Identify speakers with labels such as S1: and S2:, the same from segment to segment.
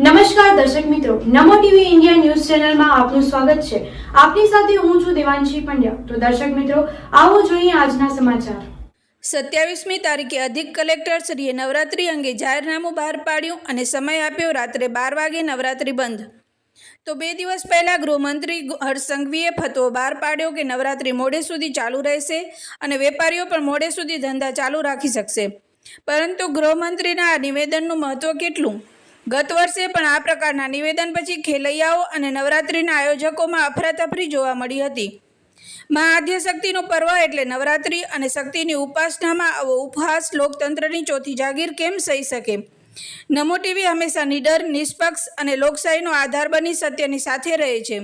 S1: નમસ્કાર દર્શક મિત્રો, નમો ટીવી ઇન્ડિયા ન્યૂઝ ચેનલમાં આપનું સ્વાગત છે. આપની સાથે હું છું દેવાંશી પંડ્યા. તો દર્શક મિત્રો, આવો જોઈએ આજના સમાચાર.
S2: સત્યાવીસમી તારીખે અધિક કલેક્ટર શ્રીએ નવરાત્રી અંગે જાહેરનામું બહાર પાડ્યું અને સમય આપ્યો રાત્રે બાર વાગે નવરાત્રી બંધ. તો બે દિવસ પહેલા ગૃહમંત્રી હર્ષ સંઘવીએ ફતવો બહાર પાડ્યો કે નવરાત્રી મોડે સુધી ચાલુ રહેશે અને વેપારીઓ પણ મોડે સુધી ધંધા ચાલુ રાખી શકશે. પરંતુ ગૃહમંત્રીના આ નિવેદનનું મહત્વ કેટલું? ગત વર્ષે પણ આ પ્રકારના નિવેદન પછી ખેલૈયાઓ અને નવરાત્રિના આયોજકોમાં અફરાતફરી જોવા મળી હતી. મા આદ્યશક્તિનું પર્વ એટલે નવરાત્રિ અને શક્તિની ઉપાસનામાં આવો ઉપહાસ લોકતંત્રની ચોથી જાગીર કેમ સહી શકે? નમો ટીવી હંમેશા નિડર, નિષ્પક્ષ અને લોકશાહીનો આધાર બની સત્યની સાથે રહે છે.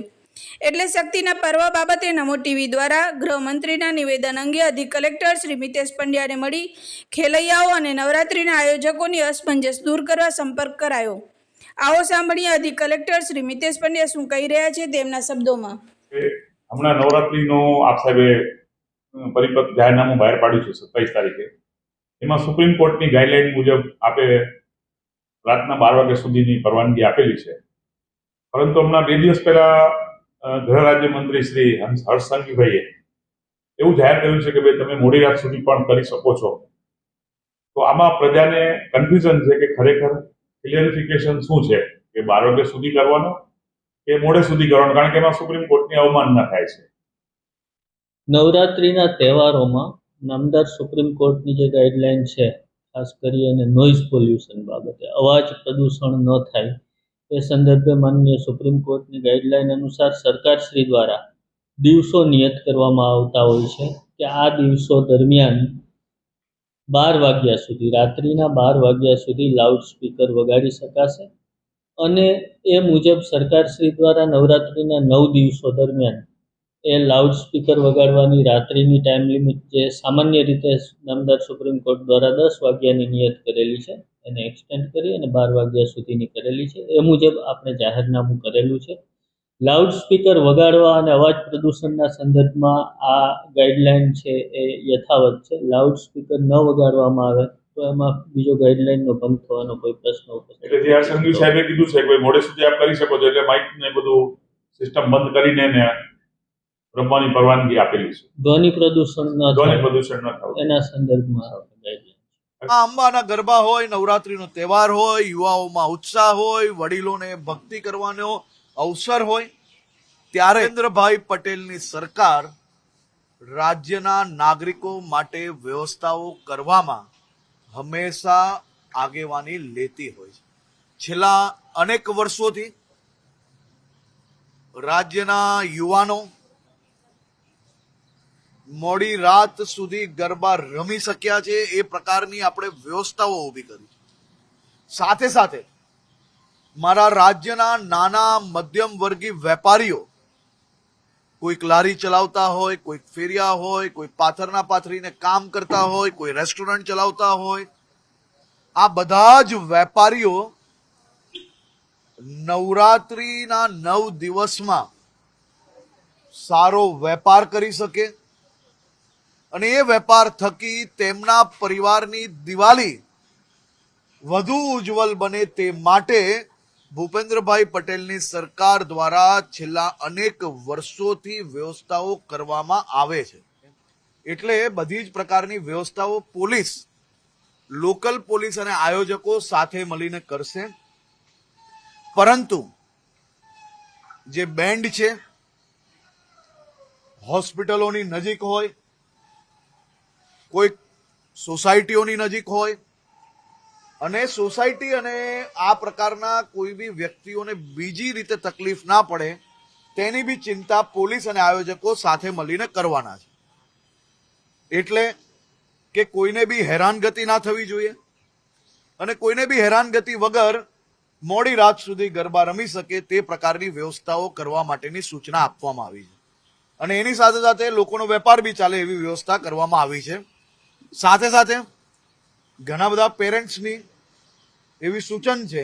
S2: એટલે શક્તિના પર્વ બાબતે નમો ટીવી દ્વારા ગૃહમંત્રીના નિવેદન અંગે અધિક કલેક્ટર શ્રી મિતેશ પંડ્યાને મળી ખેલૈયાઓ અને નવરાત્રિના આયોજકોની અસમંજસ દૂર કરવા સંપર્ક કરાયો. આવો સાંભળીએ અધિક કલેક્ટર શ્રી મિતેશ પંડ્યા શું કહી રહ્યા છે તેમના શબ્દોમાં.
S3: હમણાં નવરાત્રીનો આપ સાહેબે પરિપત્ર જાહેરનામું બહાર પાડ્યું છે સત્તાવીસ તારીખે. એમાં સુપ્રીમ કોર્ટની ગાઈડલાઈન મુજબ આપે રાતના બાર વાગ્યા સુધીની પરવાનગી આપેલી છે. પરંતુ હમણાં બે દિવસ પહેલા ગૃહ રાજ્યમંત્રી શ્રી હર્ષ એવું જાહેર કર્યું છે કે ભાઈ તમે મોડી રાત સુધી પણ કરી શકો છો. તો આમાં પ્રજાને કન્ફ્યુઝન છે કે ખરેખર ક્લિયરિફિકેશન શું છે? કે બાર વાગ્યા સુધી કરવાનો કે મોડે સુધી કરવાનો? કારણ કે એમાં સુપ્રીમ કોર્ટની અવમાનના થાય છે.
S4: નવરાત્રિના તહેવારોમાં નામદાર સુપ્રીમ કોર્ટની જે ગાઈડલાઈન છે, ખાસ કરી અને નોઇઝ પોલ્યુશન બાબતે, અવાજ પ્રદૂષણ ન થાય એ સંદર્ભે માનનીય સુપ્રીમ કોર્ટની ગાઈડલાઈન અનુસાર સરકારશ્રી દ્વારા દિવસો નિયત કરવામાં આવતા હોય છે કે આ દિવસો દરમિયાન બાર વાગ્યા સુધી, રાત્રિના બાર વાગ્યા સુધી લાઉડ સ્પીકર વગાડી શકાશે અને એ મુજબ સરકારશ્રી દ્વારા નવરાત્રિના નવ દિવસો દરમિયાન એ લાઉડ સ્પીકર વગાડવાની રાત્રિની ટાઈમ લિમિટ જે સામાન્ય રીતે નામદાર સુપ્રીમ કોર્ટ દ્વારા દસ વાગ્યાની નિયત કરેલી છે એને એક્સટેન્ડ કરી અને બાર વાગ્યા સુધીની કરેલી છે. એ મુજબ આપણે જાહેરનામું કરેલું છે. લાઉડ સ્પીકર વગાડવા અને અવાજ પ્રદૂષણના સંદર્ભમાં આ ગાઈડલાઇન છે એ યથાવત છે. લાઉડ સ્પીકર ન વગાડવામાં આવે તો એમાં બીજો ગાઈડલાઇનનો ભંગ થવાનો કોઈ પ્રશ્ન ઉપસ્થિત
S3: એટલે જે આ સંઘવી સાહેબે કીધું છે કે મોડે સુધી આપ કરી શકો છો એટલે માઇક ને બધું સિસ્ટમ બંધ કરીને એને રમવાની પરવાનગી આપેલી છે.
S4: ધ્વનિ પ્રદૂષણ ન
S3: ધ્વનિ પ્રદૂષણ ન થાય.
S4: એના સંદર્ભમાં ગાઈડલાઈન
S5: આ અંબાના ગરબા હોય, નવરાત્રીનો તહેવાર હોય, યુવાઓમાં ઉત્સાહ હોય, વડીલોને ભક્તિ કરવાનો અવસર હોય, ત્યારે નરેન્દ્રભાઈ પટેલની સરકાર રાજ્યના નાગરિકો માટે વ્યવસ્થાઓ કરવામાં હંમેશા આગેવાની લેતી હોય છે. છેલ્લા અનેક વર્ષોથી રાજ્યના યુવાનો મોડી રાત સુધી ગરબા રમી શક્યા છે એ પ્રકારની આપણે વ્યવસ્થાઓ ઊભી કરી. સાથે સાથે મારા રાજ્યના નાના મધ્યમ વર્ગી વેપારીઓ કોઈક લારી ચલાવતા હોય, કોઈક ફેરિયા હોય, કોઈ પાથરના પાથરીને કામ કરતા હોય, કોઈ રેસ્ટોરન્ટ ચલાવતા હોય, આ બધા જ વેપારીઓ નવરાત્રીના નવ દિવસમાં સારો વેપાર કરી શકે અને એ વેપાર થકી તેમના પરિવારની દિવાળી વધુ ઉજ્જવલ બને તે માટે ભૂપેન્દ્રભાઈ પટેલની સરકાર દ્વારા છેલ્લા અનેક વર્ષોથી વ્યવસ્થાઓ કરવામાં આવે છે. એટલે બધી જ પ્રકારની વ્યવસ્થાઓ પોલીસ, લોકલ પોલીસ અને આયોજકો સાથે મળીને કરશે. પરંતુ જે બેન્ડ છે, હોસ્પિટલોની નજીક હોય કોઈક સોસાયટીઓની નજીક હોય. અને સોસાયટી અને આ પ્રકારના કોઈ બી વ્યક્તિઓને બીજી રીતે તકલીફ ના પડે, તેની બી ચિંતા પોલીસ અને આયોજકો સાથે મળીને કરવાના છે. એટલે કે કોઈને બી હેરાનગતિ ના થવી જોઈએ અને કોઈને બી હેરાનગતિ વગર મોડી રાત સુધી ગરબા રમી શકે તે પ્રકારની વ્યવસ્થાઓ કરવા માટેની સૂચના આપવામાં આવી છે. અને એની સાથે સાથે લોકોનો વેપાર બી ચાલે એવી વ્યવસ્થા કરવામાં આવી છે. સાથે સાથે ઘણા બધા પેરેન્ટ્સની એવી સૂચન છે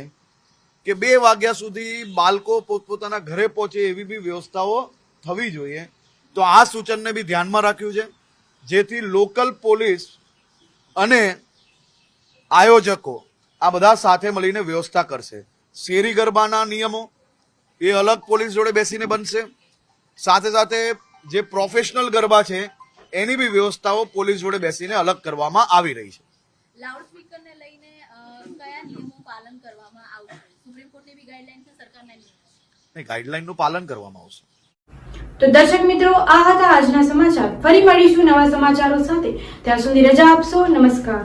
S5: કે બે વાગ્યા સુધી બાળકો પોતપોતાના ઘરે પહોંચે એવી બી વ્યવસ્થાઓ થવી જોઈએ. તો આ સૂચનને બી ધ્યાનમાં રાખ્યું છે. જેથી લોકલ પોલીસ અને આયોજકો આ બધા સાથે મળીને વ્યવસ્થા કરશે. શેરી ગરબાના નિયમો એ અલગ પોલીસ જોડે બેસીને બનશે. સાથે સાથે જે પ્રોફેશનલ ગરબા છે એની બી વ્યવસ્થાઓ પોલીસ જોડે બેસીને અલગ કરવામાં આવી રહી છે.
S6: લાઉડ સ્પીકરને લઈને કયા નિયમો પાલન કરવામાં આવશે? સુપ્રીમ કોર્ટની બી ગાઈડલાઈન છે સરકારના
S5: નહીં. ગાઈડલાઈનનું પાલન કરવામાં આવશે.
S1: તો દર્શક મિત્રો આ હતા આજના સમાચાર. ફરી મળીશું નવા સમાચારો સાથે. ત્યાં સુધી રજા આપશો. નમસ્કાર.